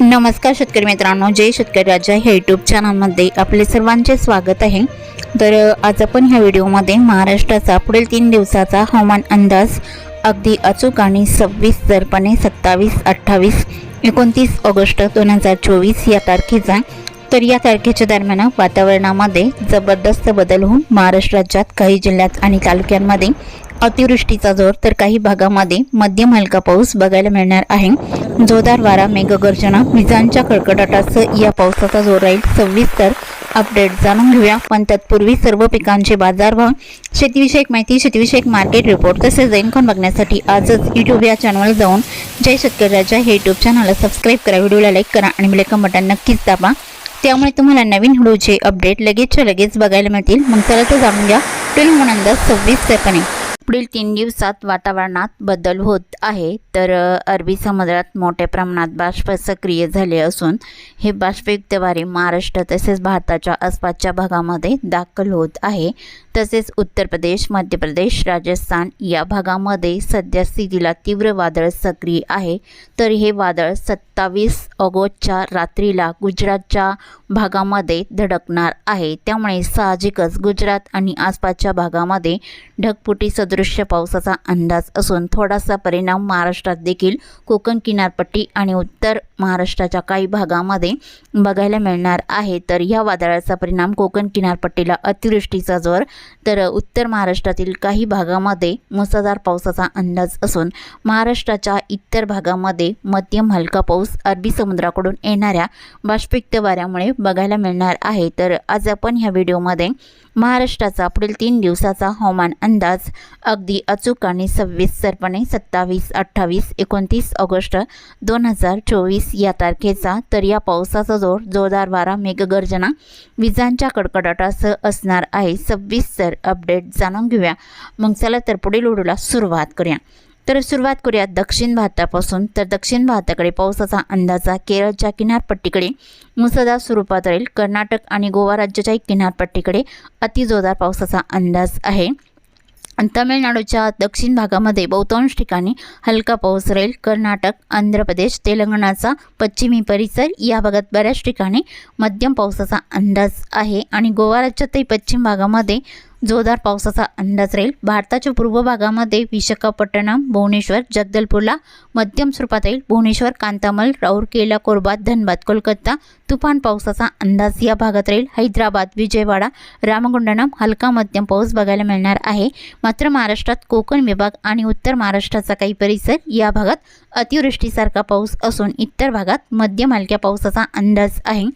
नमस्कार शेतकरी मित्रांनो जय शेतकरी राजा ह्या यूट्यूब चॅनलमध्ये आपले सर्वांचे स्वागत आहे. तर आज आपण ह्या व्हिडिओमध्ये महाराष्ट्राचा पुढील तीन दिवसाचा हवामान अंदाज अगदी अचूक आणि सव्वीस जरपणे सत्तावीस अठ्ठावीस एकोणतीस ऑगस्ट दोन हजार चोवीस या तारखेचा तर या तारखेच्या दरम्यान वातावरणामध्ये जबरदस्त बदल होऊन महाराष्ट्र राज्यात काही जिल्ह्यात आणि तालुक्यांमध्ये अतिवृष्टीचा जोर तर काही भागामध्ये मध्यम हलका पाऊस बघायला मिळणार आहे. जोरदार वारा मेघगर्जना विजांच्या कडकडाटासह या पावसाचा जोर राहील. सविस्तर अपडेट जाणून घेऊया. पण तत्पूर्वी सर्व पिकांचे बाजारभाव शेतीविषयक माहिती शेतीविषयक मार्केट रिपोर्ट तसेच दैनकोन बघण्यासाठी आजच यूट्यूब या चॅनलवर जाऊन जय शेतकऱ्याच्या राजा हे यूट्यूब चॅनलला सबस्क्राईब करा व्हिडिओला लाईक करा आणि बेलेकन बटन नक्कीच दाबा. त्यामुळे तुम्हाला नवीन व्हिडिओचे अपडेट लगेचच्या लगेच बघायला मिळतील. मग चला तर जाणून घ्या. म्हणून अंदाज सव्वीस सेकंड पुढील तीन दिवसात वातावरणात बदल होत आहे तर अरबी समुद्रात मोठ्या प्रमाणात बाष्प सक्रिय झाले असून हे बाष्पयुक्त वारे महाराष्ट्र तसेच भारताच्या आसपासच्या भागामध्ये दाखल होत आहे. तसेच उत्तर प्रदेश मध्य प्रदेश राजस्थान या भागामध्ये सध्या स्थितीला तीव्र वादळ सक्रिय आहे. तर हे वादळ सत्तावीस ऑगस्टच्या रात्रीला गुजरातच्या भागामध्ये धडकणार आहे. त्यामुळे साहजिकच गुजरात आणि आसपासच्या भागामध्ये ढगफुटी दृश्य पावसाचा अंदाज असून थोडासा परिणाम महाराष्ट्रात देखील कोकण किनारपट्टी आणि उत्तर महाराष्ट्राच्या काही भागामध्ये बघायला मिळणार आहे. तर या वादळाचा परिणाम कोकण किनारपट्टीला अतिवृष्टीचा जोर तर उत्तर महाराष्ट्रातील काही भागामध्ये मुसळधार पावसाचा अंदाज असून महाराष्ट्राच्या इतर भागामध्ये मध्यम हलका पाऊस अरबी समुद्राकडून येणाऱ्या बाष्पिक्त वाऱ्यामुळे बघायला मिळणार आहे. तर आज आपण ह्या व्हिडिओमध्ये महाराष्ट्राचा पुढील तीन दिवसाचा हवामान अंदाज अगदी अचूक आणि सविस्तरपणे सत्तावीस अठ्ठावीस एकोणतीस ऑगस्ट दोन हजार चोवीस या तारखेचा. तर या पावसाचा जोर जोरदार वारा मेघगर्जना विजांच्या कडकडाटासह असणार आहे. सव्वीस सर अपडेट जाणून घेऊया. मग चला तर पुढील व्हिडिओला सुरुवात करूया. तर सुरुवात करूया दक्षिण भारतापासून. तर दक्षिण भारताकडे पावसाचा अंदाजा केरळच्या किनारपट्टीकडे मुसळधार स्वरूपात राहील. कर्नाटक आणि गोवा राज्याच्या किनारपट्टीकडे अतिजोरदार पावसाचा अंदाज आहे. तमिळनाडूच्या दक्षिण भागामध्ये बहुतांश ठिकाणी हलका पाऊस राहील. कर्नाटक आंध्र प्रदेश तेलंगणाचा पश्चिमी परिसर या भागात बऱ्याच ठिकाणी मध्यम पावसाचा अंदाज आहे. आणि गोवा राज्यातही पश्चिम भागामध्ये जोरदार पावसाचा अंदाज राहील. भारताच्या पूर्व भागामध्ये विशाखापट्टणम भुवनेश्वर जगदलपूरला मध्यम स्वरूपात राहील. भुवनेश्वर कांतामल राऊरकेला कोरबा धनबाद कोलकाता तुफान पावसाचा अंदाज या भागात राहील. हैदराबाद विजयवाडा रामगुंडनम हलका मध्यम पाऊस बघायला मिळणार आहे. मात्र महाराष्ट्रात कोकण विभाग आणि उत्तर महाराष्ट्राचा काही परिसर या भागात अतिवृष्टीसारखा पाऊस असून इतर भागात मध्यम हलक्या पावसाचा अंदाज आहे.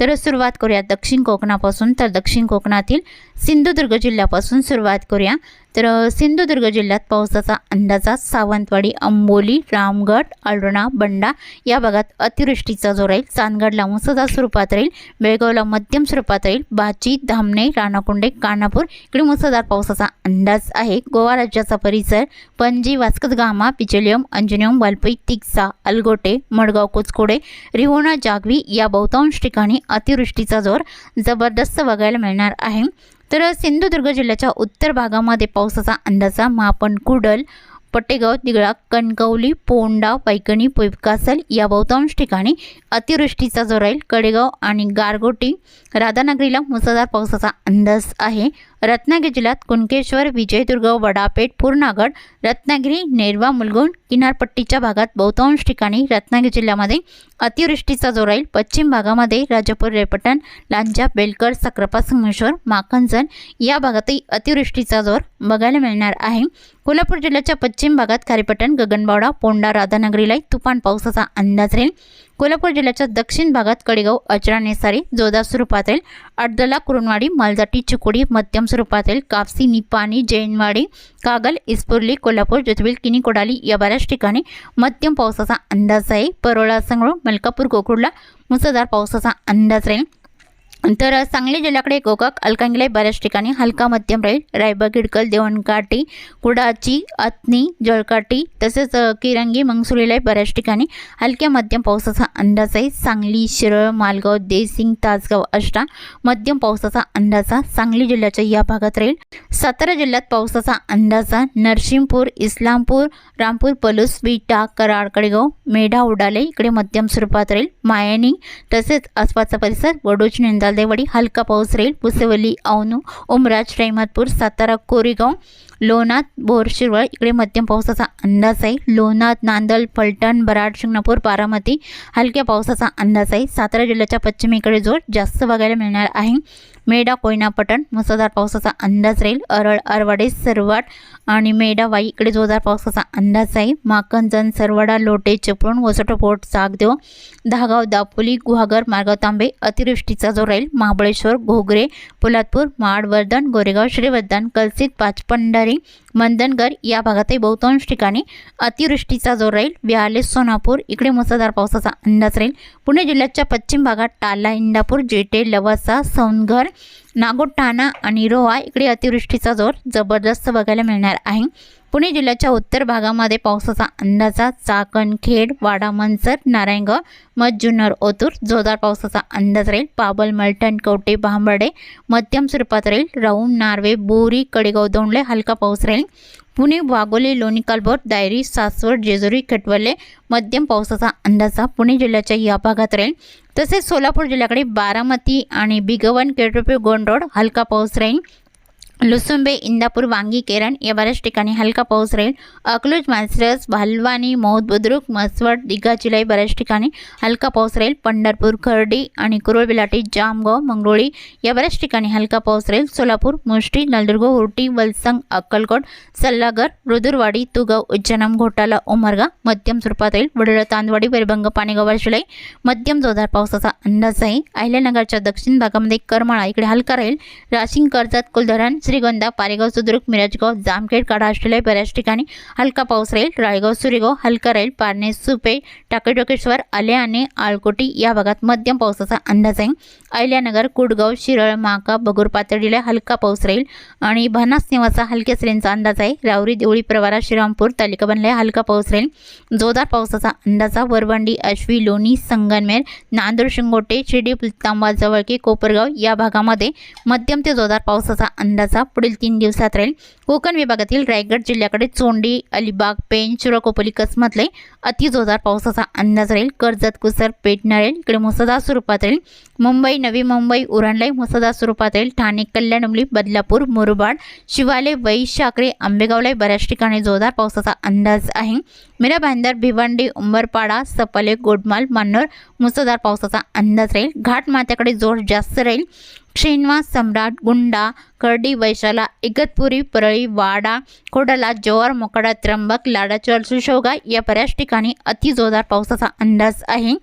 तर सुरुवात करूया दक्षिण कोकणापासून. तर दक्षिण कोकणातील सिंधुदुर्ग जिल्ह्यापासून सुरुवात करूया. तर सिंधुदुर्ग जिल्ह्यात पावसाचा अंदाजा सावंतवाडी अंबोली रामगड अळणा बंडा या भागात अतिवृष्टीचा जोर राहील. चांदगडला मुसळधार स्वरूपात राहील. बेळगावला मध्यम स्वरूपात राहील. बाची धामणे राणाकुंडे कानापूर इकडे मुसळधार पावसाचा अंदाज आहे. गोवा राज्याचा परिसर पणजी वास्कदगामा पिचेलियम अंजनियम वालपई तिक्सा अलगोटे मडगाव कोचकोडे रिहोणा जागवी या बहुतांश ठिकाणी अतिवृष्टीचा जोर जबरदस्त बघायला मिळणार आहे. तर सिंधुदुर्ग जिल्ह्याच्या उत्तर भागामध्ये पावसाचा अंदाजा मापन कुडल पट्टेगाव दिगळा कणकवली पोंडा पैकणी पोयकासल या बहुतांश ठिकाणी अतिवृष्टीचा जोर राहील कडेगाव आणि गारगोटी राधानगरीला मुसळधार पावसाचा अंदाज आहे. रत्नागिरी जिल्ह्यात कुणकेश्वर विजयदुर्ग वडापेठ पूर्णागड रत्नागिरी नेरवा मुलगुण किनारपट्टीच्या भागात बहुतांश ठिकाणी रत्नागिरी जिल्ह्यामध्ये अतिवृष्टीचा जोर राहील पश्चिम भागामध्ये राजापूर रेपटण लांजा बेलकर सक्रापा संगमेश्वर माखनजन या भागातही अतिवृष्टीचा जोर बघायला मिळणार आहे. कोल्हापूर जिल्ह्याच्या पश्चिम भागात खारीपटण गगनबावडा पोंडा राधानगरीला तुफान पावसाचा अंदाज राहील. कोल्हापूर जिल्ह्याच्या दक्षिण भागात कडेगाव अचरा नेसारी जोरदार स्वरूपात राहील. अडदला कुरुणवाडी मालजाटी चिकोडी मध्यम स्वरूपात राहील. कापसी निपाणी जैनवाडी कागल इस्पुर्ली कोल्हापूर ज्योतिबील किनी कोडाली या बऱ्याच ठिकाणी मध्यम पावसाचा अंदाज आहे. परोळा संगळू मलकापूर गोकुळला मुसळधार पावसाचा अंदाज राहील. तर सांगली जिल्ह्याकडे गोकाक अलकांगले बऱ्याच ठिकाणी हलका मध्यम राहील रायबा गिडकल देवणकाठी कुडाची अत्नी जळकाठी तसेच किरंगी मंगसुळीलाही बऱ्याच ठिकाणी हलक्या मध्यम पावसाचा अंदाज आहे. सांगली शिरळ मालगाव देसिंग तासगाव अष्टा मध्यम पावसाचा अंदाजा सांगली जिल्ह्याच्या या भागात राहील. सातारा जिल्ह्यात पावसाचा अंदाजा नरसिंहपूर इस्लामपूर रामपूर पलूस विटा कराड कडेगाव मेढा उडाले इकडे मध्यम स्वरूपात राहील. मायानी तसेच आसपासचा परिसर वडोज निंदालदेवाडी हलका पाऊस राहील पुसेवली औनू उमराज रहिमतपूर सातारा कोरेगाव लोणात बोरशिरवळ इकडे मध्यम पावसाचा अंदाज आहे. लोणात नांदल फलटण बराड शिंगणापूर बारामती हलक्या पावसाचा अंदाज आहे. सातारा जिल्ह्याच्या पश्चिमेकडे जोर जास्त बघायला मिळणार आहे. मेढा कोयना पटण मुसळधार पावसाचा अंदाज राहील. अरळ अरवाडे सरवाड आणि मेडावाई इकडे जोरदार पावसाचा अंदाज आहे माकंजन सरवडा लोटे चिपळूण वसटपोट सागदेव दहागाव दापोली गुहागर मार्गाव तांबे अतिवृष्टीचा जो राहील महाबळेश्वर घोगरे पोलादपूर माडवर्धन गोरेगाव श्रीवर्धन कलसित पाचपंढरी मंदनगर या भागातही बहुतांश ठिकाणी अतिवृष्टीचा जोर राहील व्यालेस सोनापूर इकडे मुसळधार पावसाचा अंदाज राहील. पुणे जिल्ह्याच्या पश्चिम भागात टाला इंदापूर जेटे लवासा सोनघर नागोठाणा आणि रोहा इकडे अतिवृष्टीचा जोर जबरदस्त बघायला मिळणार आहे. पुणे जिल्ह्याच्या उत्तर भागामध्ये पावसाचा अंदाजा चाकण खेड वाडा नारायणगाव मज्जुनर ओतूर जोरदार पावसाचा अंदाज राहील. पाबल मलटण कवटे भांबर्डे मध्यम स्वरूपात राहील. राऊम नार्वे बोरी कडेगाव दोंडले हलका पाऊस राहील. पुणे वाघोली लोणी कालभोर दायरी सासवड जेजुरी खटवले मध्यम पावसाचा अंदाजा पुणे जिल्ह्याच्या या भागात राहील. तसेच सोलापूर जिल्ह्याकडे बारामती आणि बिगवन केटोपे गोंडरोड हलका पाऊस राहील. लुसुंबे इंदापूर वांगी केरण या बऱ्याच ठिकाणी हलका पाऊस राहील. अकलूज मानसरस भालवानी मौद बुद्रुक मसवड दिघा जिल्हा बऱ्याच ठिकाणी हलका पाऊस राहील. पंढरपूर खर्डी आणि कुरुळ बिलाटी जामगाव मंगरोळी या बऱ्याच ठिकाणी हलका पाऊस राहील. सोलापूर मुष्टी नलदुर्ग उर्टी वलसंग अक्कलकोट सल्लागर रुदुरवाडी तुगाव उज्जनम घोटाला उमरगा मध्यम स्वरूपात राहील. वडोळा तांदवाडी वैरभंग पाणीगाव शिलाई मध्यम जोरदार पावसाचा अंदाज आहे. अहिल्यानगरच्या दक्षिण भागामध्ये करमाळा इकडे हलका राहील. राशिंग कर्जत कुलधरण श्रीगोंदा पारेगाव सुद्रुक मिरजगाव जामखेड काढा असलेल्या बऱ्याच ठिकाणी हलका पाऊस राहील. रायगाव सुरेगाव हलका राहील. पारणे सुपे टाकेटोकेश्वर आले आणि आळकोटी या भागात मध्यम पावसाचा अंदाज आहे. अहिल्यानगर कुडगाव शिरळ माका बगूर पातळीला हलका पाऊस राहील आणि भनास निवासा हलक्या सरींचा अंदाज आहे. रावरी देवळी प्रवारा श्रीरामपूर तालिका बनला हलका पाऊस राहील. जोरदार पावसाचा अंदाजा वरवंडी अश्वी लोणी संगनमेर नांदूर शिंगोटे शिर्डी तांबा जवळके कोपरगाव या भागामध्ये मध्यम ते जोरदार पावसाचा अंदाजा पुढील तीन दिवसात राहील. कोकण विभागातील रायगड जिल्ह्याकडे चोंडी अलिबाग पेन चिरकोपली कसमतले अतिजोरदार पावसाचा अंदाज राहील. कर्जत कुसर पेटणार नरेल इकडे मुसळधार स्वरूपात राहील. मुंबई नवी मुंबई उरणलाई मुसळधार स्वरूपात राहील. ठाणे कल्याणमली बदलापूर मुरबाड शिवाले वै शाकरे आंबेगावला बऱ्याच ठिकाणी जोरदार पावसाचा अंदाज आहे. मीरा भाईंदर भिवंडी उंबरपाडा सपले गोडमाल मान्नर मुसळधार पावसाचा अंदाज राहील. घाटमात्याकडे जोर जास्त राहील. श्रीनिवास सम्राट गुंडा कर्डी वैशाला इगतपुरी परळी वाडा कोडला जव्हार मोकडा त्र्यंबक लाडाचोर सुशोगा या बऱ्याच ठिकाणी अति जोरदार पावसाचा अंदाज आहे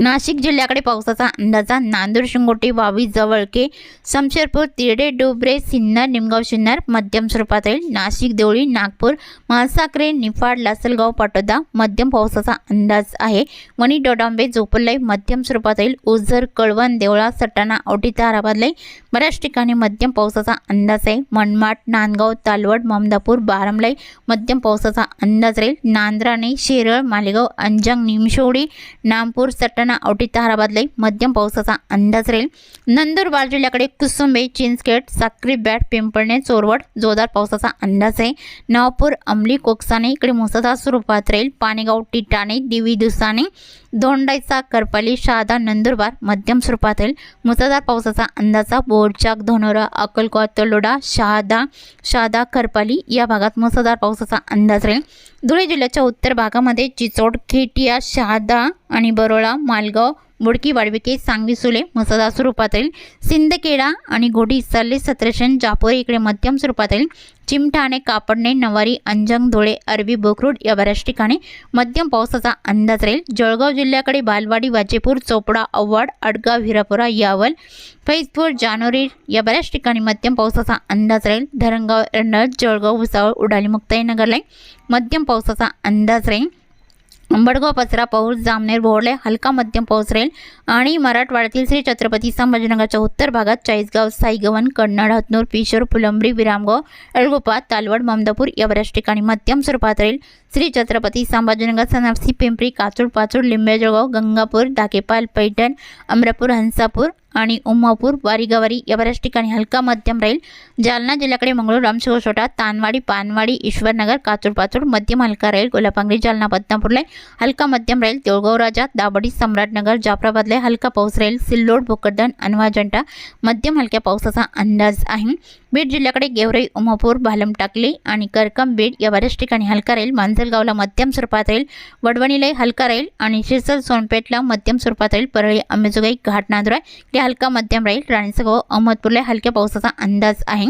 नाशिक जिल्ह्याकडे पावसाचा अंदाजा नांदूर शिंगोटी वावी जवळके शमशेरपूर तिरडे डोबरे सिन्नर निमगाव सिन्नर मध्यम स्वरूपात राहील नाशिक देवळी नागपूर म्हाळसाखरे निफाड लासलगाव पाटोदा मध्यम पावसाचा अंदाज आहे. वणी डोडांबे जोपल्लाई मध्यम स्वरूपात येईल ओझर कळवण देवळा सटाणा औटी ताराबादलाई बऱ्याच ठिकाणी मध्यम पावसाचा अंदाज आहे. मनमाड नांदगाव तालवड ममदापूर बारमलाई मध्यम पावसाचा अंदाज राहील. नांद्राणे शेरळ मालेगाव अंजंग निमशोडी नामपूर सटाणा औटी ताराबादलाई मध्यम पावसाचा अंदाज राहील. नंदुरबार जिल्ह्याकडे कुसुंबे चिंचखेड साक्री बॅट पिंपळणे चोरवड जोरदार पावसाचा अंदाज आहे. नवापूर अंमली कोकसाने इकडे मुसळधार स्वरूपात राहील. पाणेगाव टिटाणे दिवी दुसाने दोंडाईचा करपाली शहादा नंदुरबार मध्यम स्वरूपात राहील. मुसळधार पावसाचा अंदाजा बोरचाक धनोरा अक्कलकोट तलोडा शहादा शहादा करपाली या भागात मुसळधार पावसाचा अंदाज राहील. धुळे जिल्ह्याच्या उत्तर भागामध्ये चिचोड खेटिया शहादा आणि बरोळा मालगाव मुडकी वाडविके सांगवी सुले मुसळधार स्वरूपात राहील सिंदखेडा आणि घोडी सल्ले सत्रशन जापोरी इकडे मध्यम स्वरूपात येईल चिमठाणे कापडणे नवारी अंजंग धुळे अरबी बोकरूड या बऱ्याच ठिकाणी मध्यम पावसाचा अंदाज राहील. जळगाव जिल्ह्याकडे बालवाडी वाजेपूर चोपडा अव्वाड अडगाव हिरापुरा यावल फैजपूर जानोरी या बऱ्याच ठिकाणी मध्यम पावसाचा अंदाज राहील. धरणगाव एरंडळ जळगाव भुसावळ उडाली मुक्ताईनगरला मध्यम पावसाचा अंदाज राहील. अंबडगाव पचरा पाऊस जामनेर बोहडले हलका मध्यम पाऊस राहील आणि मराठवाड्यातील श्री छत्रपती संभाजीनगरच्या उत्तर भागात चाळीसगाव साईगवन कन्नड हतनूर पिशोर फुलंब्री विरामगाव अळगोपा तालवड ममदापूर या बऱ्याच ठिकाणी मध्यम स्वरूपात राहील. श्री छत्रपती संभाजीनगर सनापसी पिंपरी काचूड पाचूड लिंबेजळगाव गंगापूर डाकेपाल पैठण अमरापूर हंसापूर आणि उमापूर वारीगवारी या बऱ्याच ठिकाणी हलका मध्यम राहील. जालना जिल्ह्याकडे मंगळूर रामशिवसोटा तानवाडी पानवाडी ईश्वरनगर काचूड पाचूड मध्यम हलका राहील. कोल्हापांगरी जालना बदनापूरला हलका मध्यम राहील. देऊळगाव राजा दाबडी सम्राटनगर जाफराबादला हलका पाऊस राहील. सिल्लोड भोकरदन अनवाजंटा मध्यम हलक्या पावसाचा अंदाज आहे. बीड जिल्ह्याकडे गेवराई उमापूर भालमटाकली आणि करकम बीड या बऱ्याच ठिकाणी हलका राहील. मांजलगावला मध्यम स्वरूपात राहील वडवणीला हलका राहील आणि शिरसल सोनपेठला मध्यम स्वरूपात राहील परळी अंबेजोगाई घाटनांदुरा इकडे हलका मध्यम राहील. राणीसगाव अहमदपूरला हलक्या पावसाचा अंदाज आहे.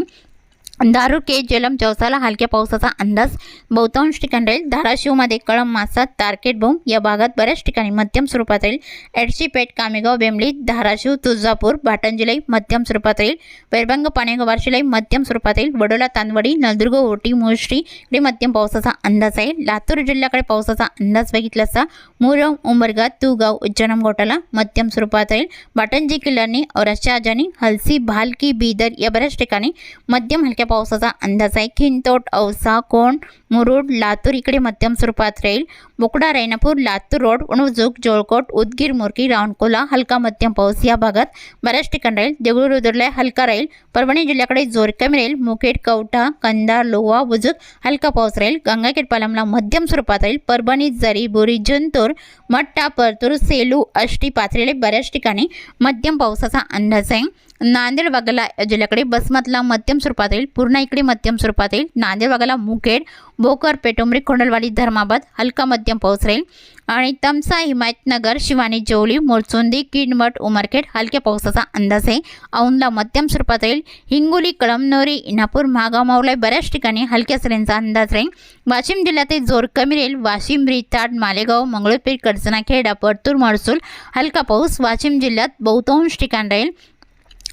दारू के जलम चौसाला हलक्या पावसाचा अंदाज. बहुतांश ठिकाणी राहील. धाराशिवमध्ये कळम मासा तारकेट बोम या भागात बऱ्याच ठिकाणी मध्यम स्वरूपात राहील. एडशीपेठ कामेगाव बेंबली धाराशिव तुळजापूर भाटंजिलाई मध्यम स्वरूपात राहील. वैरभंग पाणेगाव वार्शिलाई मध्यम स्वरूपात राहील. वडोला तांदवडी नलदुर्ग ओटी मुळश्री इकडे मध्यम पावसाचा अंदाज आहे. लातूर जिल्ह्याकडे पावसाचा अंदाज बघितला असता मुरम उंबरगा तुगाव उज्जनम गोटाला मध्यम स्वरूपात राहील. बाटंजी किल्ल्याने औराच्या शहाजानी हलसी भालकी बीदर या बऱ्याच ठिकाणी मध्यम हलक्या पावसाचा अंदाज आहे. खिंतोट औसा कोण मुरुड लातूर इकडे मध्यम स्वरूपात राहील. मोकडा रैनापूर लातूर रोड उणजूक जोळकोट उदगीर मुरकी रावणकोला हलका मध्यम पाऊस या भागात बऱ्याच ठिकाणी राहील. देगलूर रुद्रला हलका राहील. परभणी जिल्ह्याकडे जोर कमी राहील. मुखेड कवठा कंदार लोहा बुजुक हलका पाऊस राहील. गंगाखेड पालमला मध्यम स्वरूपात राहील. परभणी जरी बोरी जंतूर मट्टा परतूर सेलू अष्टी पाथरेले बऱ्याच ठिकाणी मध्यम पावसाचा अंदाज आहे. नांदेड वाघाला जिल्ह्याकडे बसमतला मध्यम स्वरूपात येईल पूर्णा इकडे मध्यम स्वरूपात येईल नांदेड वाघाला मुखेड भोकर पेटोंबरी खोंडलवाडी धर्माबाद हलका मध्यम पाऊस राहील. आणि तमसा हिमायतनगर शिवानी जवली मोरचुंदी किडमठ उमरखेड हलक्या पावसाचा अंदाज आहे. औंधला मध्यम स्वरूपात राहील. हिंगोली कळमनोरी इनापूर महागाव मावला बऱ्याच ठिकाणी हलक्या सरींचा अंदाज राहील. वाशिम जिल्ह्यातील जोर कमी राहील. वाशिम रिताड मालेगाव मंगळूरपीर कडचना खेडा परतूर महसूल हलका पाऊस. वाशिम जिल्ह्यात बहुतांश ठिकाण राहील.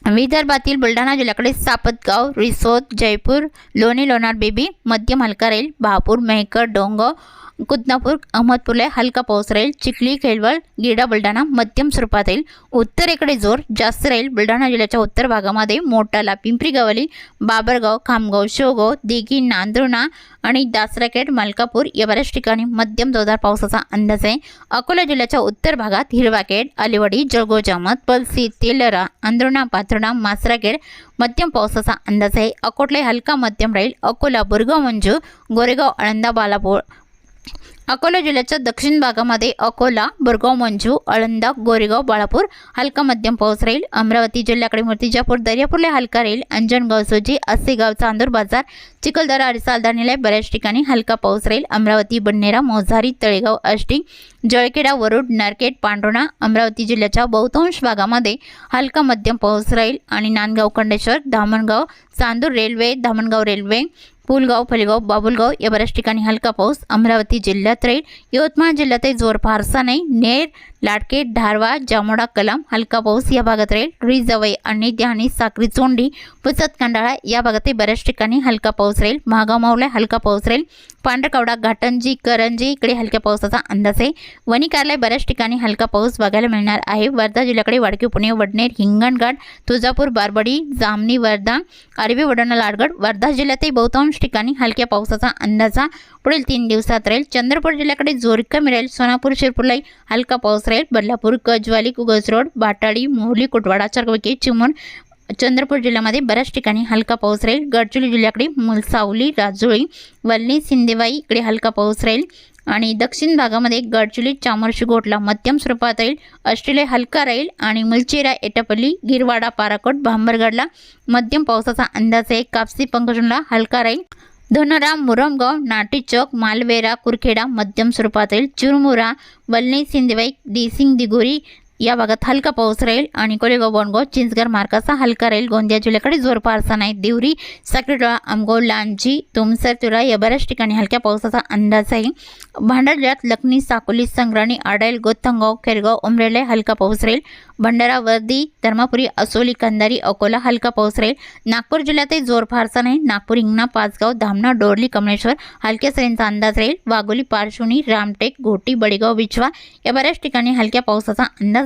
विदर्भातील बुलढाणा जिल्ह्याकडे सापतगाव रिसोद जयपूर लोणी लोणार बेबी मध्य हलका राहील बहापूर मेहकर डोंगर कुदनापूर अहमदपूरला हलका पाऊस राहील चिखली खेळवळ गिडा बुलढाणा मध्यम स्वरूपात राहील उत्तरेकडे जोर जास्त राहील बुलढाणा जिल्ह्याच्या उत्तर भागामध्ये मोटाला पिंपरी गवली बाबरगाव खामगाव शेवगाव दिघी नांदुर्णा आणि दासराखेड मलकापूर या बऱ्याच ठिकाणी मध्यम जोरदार पावसाचा अंदाज आहे अकोला जिल्ह्याच्या उत्तर भागात हिरवाखेड अलिवडी जळगाव जामत पलसी तेलरा अंदरुणा पाथरुणा मासराखेड मध्यम पावसाचा अंदाज आहे अकोटला हलका मध्यम राहील अकोला बुरगाव मंजू गोरेगाव आळंदा बालापूर अकोला जिल्ह्याच्या दक्षिण भागामध्ये अकोला बोरगाव मंजू आळंदा गोरेगाव बाळापूर हलका मध्यम पाऊस राहील. अमरावती जिल्ह्याकडे मूर्तिजापूर दर्यापूरला हलका राहील. अंजनगाव सोजी असेगाव चांदूर बाजार चिखलदरा आणि सालदाणीला बऱ्याच ठिकाणी हलका पाऊस राहील. अमरावती बन्नेरा मोझारी तळेगाव आष्टी जळखेडा वरुड नरकेट पांढुणा अमरावती जिल्ह्याच्या बहुतांश भागामध्ये हलका मध्यम पाऊस राहील. आणि नांदगाव खंडेश्वर धामणगाव चांदूर रेल्वे धामणगाव रेल्वे पुलगाव फलगाव बाबुलगाव या बऱ्याच ठिकाणी हलका पाऊस. अमरावती जिल्ह्यात राहील. यवतमाळ जिल्ह्यातही जोर फारसा नाही. नेर लाडके धारवा जामोडा कलाम हलका पाऊस या भागात राहील. रिजवई आणि ध्यानी साक्री चोंडी पुसत कंडाळा या भागातही बऱ्याच ठिकाणी हलका पाऊस राहील. महागाव मावला हलका पाऊस राहील. पांढरकवडा घाटंजी करंजी इकडे हलक्या पावसाचा अंदाज आहे. वणी कार्यालय बऱ्याच ठिकाणी हलका पाऊस बघायला मिळणार आहे. वर्धा जिल्ह्याकडे वाडकी पुणे वडनेर हिंगणघाट तुळजापूर बारबडी जामनी वर्धा आरबी वडणा लाडगड वर्धा जिल्ह्यातही बहुतांश ठिकाणी हलक्या पावसाचा अंदाजा पुढील तीन दिवसात राहील. चंद्रपूर जिल्ह्याकडे जोर कमी राहील सोनापूर शिरपूरलाही हलका पाऊस राहील. बदलापूर गजवाली कुगज रोड बाटाळी मोहली कुटवाडा चरवकी चिमूर चंद्रपूर जिल्ह्यामध्ये बऱ्याच ठिकाणी हलका पाऊस राहील. गडचिरोली जिल्ह्याकडे मुलसावली राजुळी वल्ली सिंदेवाई इकडे हलका पाऊस राहील. आणि दक्षिण भागामध्ये गडचिरोली चामरशिगोटला मध्यम स्वरूपात राहील. ऑस्ट्रेलिया हलका राहील आणि मुलचेरा एटापल्ली गिरवाडा पाराकोट भांबरगडला मध्यम पावसाचा अंदाज आहे. कापसी पंकजनला हलका राहील. धनराम मुरमगाव नाटीचौक मालवेरा कुरखेडा मध्यम स्वरूपात राहील. चुरमुरा वल्ली सिंदेवाई डिसिंग दिगोरी या भागात हलका पाऊस राहील आणि कोलेगाव बोनगाव चिंचगर मार्गाचा हलका राहील. गोंदिया जिल्ह्याकडे जोर फारसा नाही. देवरी साक्रीडोळा आमगाव लांजी तुमसर तुरा या बऱ्याच ठिकाणी हलक्या पावसाचा अंदाज आहे. भांडा जिल्ह्यात लखनी साकोली संग्राणी आडाईल गोथंगाव खेरगाव उमरेला हलका पाऊस राहील. भंडारा वर्दी धर्मापुरी असोली कंदारी अकोला हलका पाऊस राहील. नागपूर जिल्ह्यातही जोर फारसा नाही. नागपूर हिंगणा पाचगाव धामणा डोरली कमलेश्वर हलक्या सरींचा अंदाज राहील. वाघोली पारशुणी रामटेक घोटी बडेगाव विचवा या बऱ्याच ठिकाणी हलक्या पावसाचा अंदाज